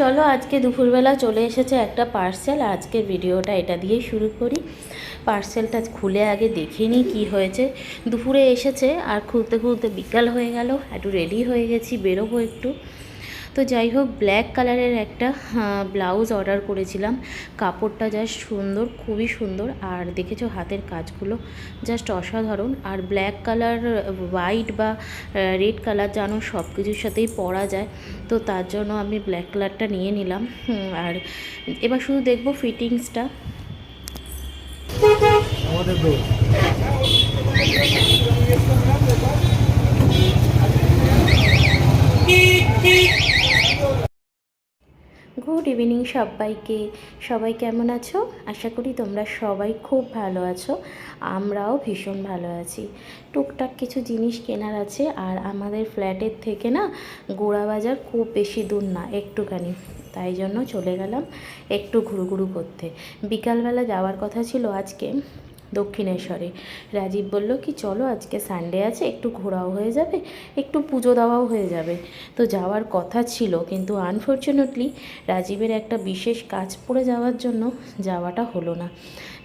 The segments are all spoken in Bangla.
চলো আজকে দুপুরবেলা চলে এসেছে একটা পার্সেল। আজকের ভিডিওটা এটা দিয়ে শুরু করি। পার্সেলটা খুলে আগে দেখে নিই কী হয়েছে। দুপুরে এসেছে আর খুলতে খুলতে বিকাল হয়ে গেল, একটু রেডি হয়ে গেছি, বেরোবো একটু। তো যাই হোক ব্ল্যাক কালারের একটা ব্লাউজ অর্ডার করেছিলাম। কাপড়টা জাস্ট সুন্দর, খুবই সুন্দর। আর দেখেছ, হাতের কাজগুলো জাস্ট অসাধারণ। আর ব্ল্যাক কালার হোয়াইট বা রেড কালার জানো সব কিছুর সাথেই পরা যায়। তো তার জন্য আমি ব্ল্যাক কালারটা নিয়ে নিলাম। আর এবার শুধু দেখব ফিটিংসটা আমাদের দোষ গুড ইভিনিং সবাইকে। সবাই কেমন আছো? আশা করি তোমরা সবাই খুব ভালো আছো। আমরাও ভীষণ ভালো আছি। টুকটাক কিছু জিনিস কেনার আছে আর আমাদের ফ্ল্যাটের থেকে না গোড়া বাজার খুব বেশি দূর না, একটুখানি। তাই জন্য চলে গেলাম একটু ঘুরুঘুরু করতে। বিকালবেলা যাওয়ার কথা ছিল আজকে। দক্ষিণেশ্বরে। রাজীব বলল, কি চলো, আজকে সানডে আছে, একটু ঘোরাও হয়ে যাবে, একটু পুজো দেওয়াও হয়ে যাবে। তো যাওয়ার কথা ছিল, কিন্তু আনফর্চুনেটলি রাজীবের একটা বিশেষ কাজ পড়ে যাওয়ার জন্য যাওয়াটা হলো না।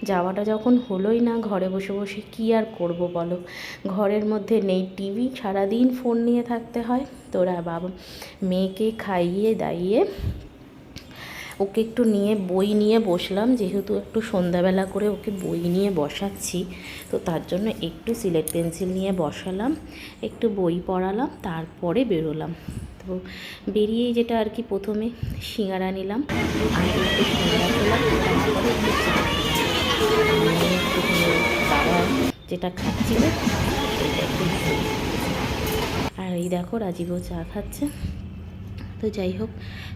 যাওয়াটা যখন হলোই না, ঘরে বসে বসে কী আর করব বলো? ঘরের মধ্যে নেই টিভি, সারাদিন ফোন নিয়ে থাকতে হয়। তোরা বাবা, মেয়েকে খাইয়ে দাইয়ে ওকে একটু নিয়ে বই নিয়ে বসলাম, যেহেতু একটু সন্ধ্যাবেলা করে ওকে বই নিয়ে বসাচ্ছি, তো তার জন্য একটু সিলেট পেন্সিল নিয়ে বসালাম, একটু বই পড়ালাম, তারপরে বেরোলাম। তো বেরিয়েই যেটা আর কি প্রথমে সিঙ্গারা নিলাম একটু যেটা খাচ্ছিল আর এই দেখো রাজীবও চা খাচ্ছে। তো যাই হোক,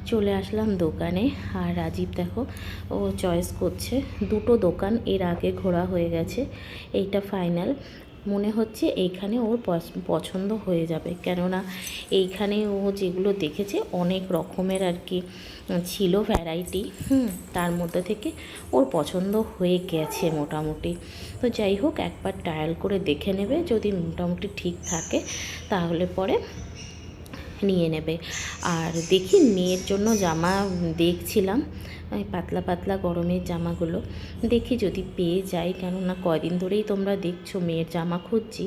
চলে আসলাম দোকানে। আর রাজীব দেখো, ও চয়েস করছে। দুটো দোকান এর আগে ঘোরা হয়ে গেছে, এইটা ফাইনাল মনে হচ্ছে এইখানে ওর পছ- পছন্দ হয়ে যাবে। কেননা এইখানে ও যেগুলো দেখেছে, অনেক রকমের আর কি ছিল ভ্যারাইটি হুম, তার মধ্যে থেকে ওর পছন্দ হয়ে গেছে মোটামুটি। তো যাই হোক, একবার ট্রায়াল করে দেখে নেবে। যদি মোটামুটি ঠিক থাকে, তাহলে পরে নিয়ে নেবে। আর দেখি মেয়ের জন্য জামা দেখছিলাম ওই পাতলা পাতলা গরমের জামাগুলো। দেখি যদি পেয়ে যাই, কেননা কয়দিন ধরেই তোমরা দেখছ মেয়ের জামা খুঁজছি,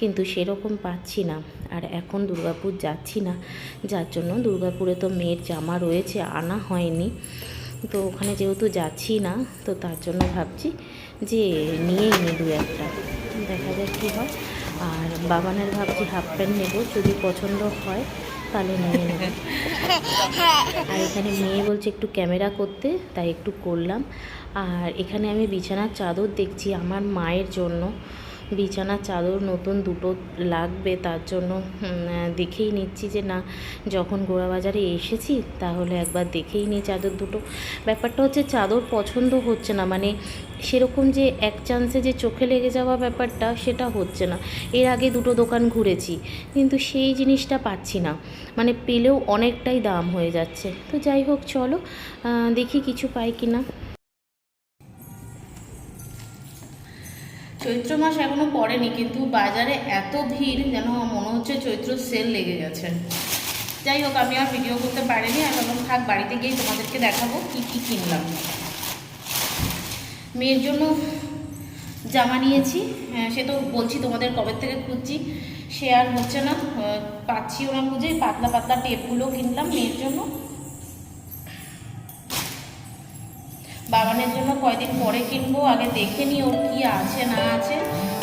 কিন্তু সেরকম পাচ্ছি না। আর এখন দুর্গাপুর যাচ্ছি না, যার জন্য দুর্গাপুরে তো মেয়ের জামা রয়েছে, আনা হয়নি। তো ওখানে যেহেতু যাচ্ছি না, তো তার জন্য ভাবছি যে নিয়েই নি দু একটা। দেখা যাক কী হয়। আর বাবানের ভাবছি হাফ প্যান্ট নেব, যদি পছন্দ হয় তাহলে নিয়ে নেব। আর এখানে মেয়ে বলছে একটু ক্যামেরা করতে, তাই একটু করলাম। আর এখানে আমি বিছানার চাদর দেখছি আমার মায়ের জন্য। বিছানার চাদর নতুন দুটো লাগবে তার জন্য দেখেই নিচ্ছি যে না, যখন গোড়া বাজারে এসেছি তাহলে একবার দেখেই নিই চাদর দুটো। ব্যাপারটা হচ্ছে চাদর পছন্দ হচ্ছে না মানে সেরকম যে এক চান্সে যে চোখে লেগে যাওয়া ব্যাপারটা সেটা হচ্ছে না। এর আগে দুটো দোকান ঘুরেছি, কিন্তু সেই জিনিসটা পাচ্ছি না। মানে পেলেও অনেকটাই দাম হয়ে যাচ্ছে। তো যাই হোক, চলো দেখি কিছু পাই কি না চৈত্র মাস এখনও পড়েনি কিন্তু বাজারে এত ভিড় যেন মনে হচ্ছে চৈত্র সেল লেগে গেছে। যাই হোক আমি আর ভিডিও করতে পারিনি আমি এখন থাক বাড়িতে গিয়ে তোমাদেরকে দেখাবো কি কি কিনলাম। মেয়ের জন্য জামা নিয়েছি হ্যাঁ, সে তো বলছি তোমাদের কবে থেকে খুঁজছি সে আর হচ্ছে না পাচ্ছিও না খুঁজে পাতলা পাতলা টেপগুলো কিনলাম মেয়ের জন্য। বাবানের জন্য কয়দিন পরে কিনবো, আগে দেখে নি ওর কি আছে, না আছে।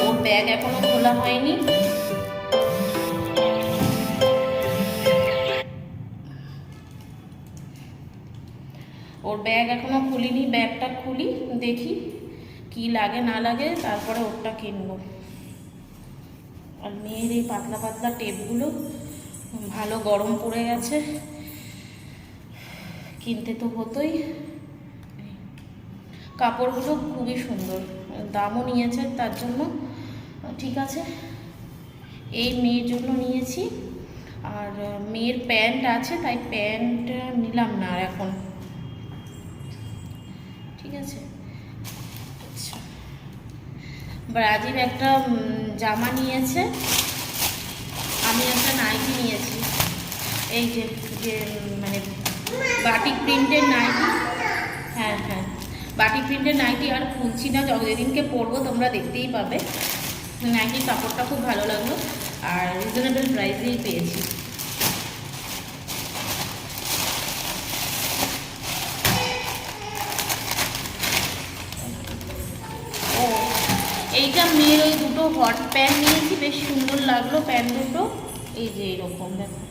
ওর ব্যাগ এখনও খোলা হয়নি। ওর ব্যাগ এখনও খুলিনি, ব্যাগটা খুলি, দেখি কি লাগে, না লাগে, তারপরে ওরটা কিনবো। আর মেয়ের এই পাতলা পাতলা টেপগুলো, ভালো গরম পড়ে গেছে। কিনতে তো হতোই। কাপড়গুলো খুবই সুন্দর। দামও নিয়েছে, তার জন্য। ঠিক আছে। এই মেয়ের জন্য নিয়েছি। আর মেয়ের প্যান্ট আছে, তাই প্যান্ট নিলাম না আর এখন। ঠিক আছে। আচ্ছা। রাজীব একটা জামা নিয়েছে। আমি একটা নাইটি নিয়েছি। এই যে মানে বাটিক প্রিন্টের নাইটি হ্যাঁ হ্যাঁ। বাটিক প্রিন্টের নাইটি আর খুলছি না যেদিনকে পরবো তোমরা দেখতেই পাবে। নাইটির কাপড়টা খুব ভালো লাগল আর রিজনেবল প্রাইসেই পেয়েছি। ও, এইটা মেয়ের ওই দুটো হট প্যান্ট নিয়েছি, বেশ সুন্দর লাগল প্যান্ট দুটো। এই যে এরকম দেখো।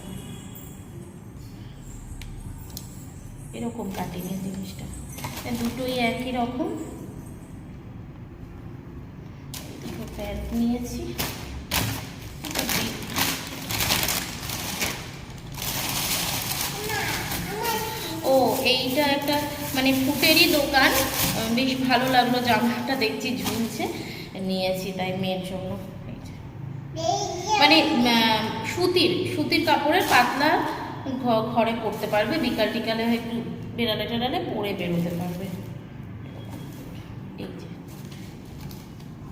এরকম কাটিংয়ের জিনিসটা। দুটোই একই রকম। দুটো প্যান্ট নিয়েছি। ও, এইটা একটা মানে ফুটেরই দোকান। বেশ ভালো লাগল জামাটা দেখছি ঝুলছে। নিয়েছি তাই মেয়ের জন্য। মানে সুতির সুতির কাপড়ের পাতলা ঘরে পড়তে পারবে, বিকাল টিকালে একটু বেড়ালে টেড়ালে পরে বেরোতে পারবে। এই যে।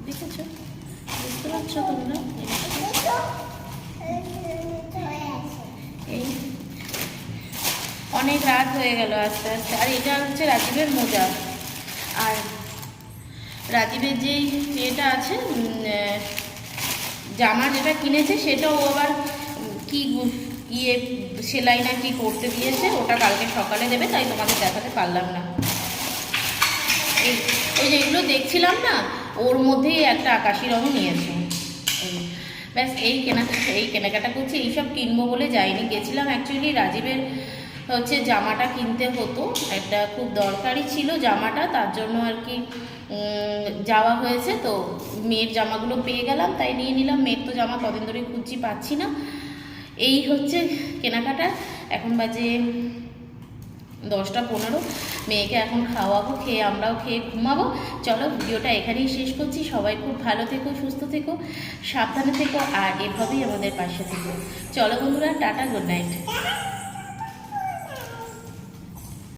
দেখেছ? বুঝতে পারছ এই। অনেক রাত হয়ে গেল আস্তে আস্তে। আর এটা হচ্ছে রাজীবের মোজা। আর রাজীবের যেই যেটা আছে জামা যেটা কিনেছে, সেটা ও আবার কি ইয়ে সেলাই না কি করতে দিয়েছে, ওটা কালকে সকালে দেবে, তাই তোমাদের দেখাতে পারলাম না। এই ওই যেগুলো দেখছিলাম না, ওর মধ্যেই একটা আকাশি রঙ নিয়েছে। ব্যাস, এই কেনাকাটা এই কেনাকাটা করছি, এইসব কিনবো বলে যাইনি। গেছিলাম অ্যাকচুয়ালি রাজীবের হচ্ছে জামাটা কিনতে হতো, একটা খুব দরকারি ছিল জামাটা, তার জন্য আর কি যাওয়া হয়েছে, তো মেয়ের জামাগুলো পেয়ে গেলাম, তাই নিয়ে নিলাম। মেয়ের তো জামা কদিন ধরে খুঁজছি, পাচ্ছি না। এই হচ্ছে কেনাকাটা। এখন বাজে দশটা পনেরো। মেয়েকে এখন খাওয়াবো, খেয়ে আমরাও খেয়ে ঘুমাবো। চলো ভিডিওটা এখানেই শেষ করছি। সবাই খুব ভালো থেকো, সুস্থ থেকো, সাবধানে থেকো, আর এভাবেই আমাদের পাশে থেকো। চলো বন্ধুরা, টাটা, গুড নাইট।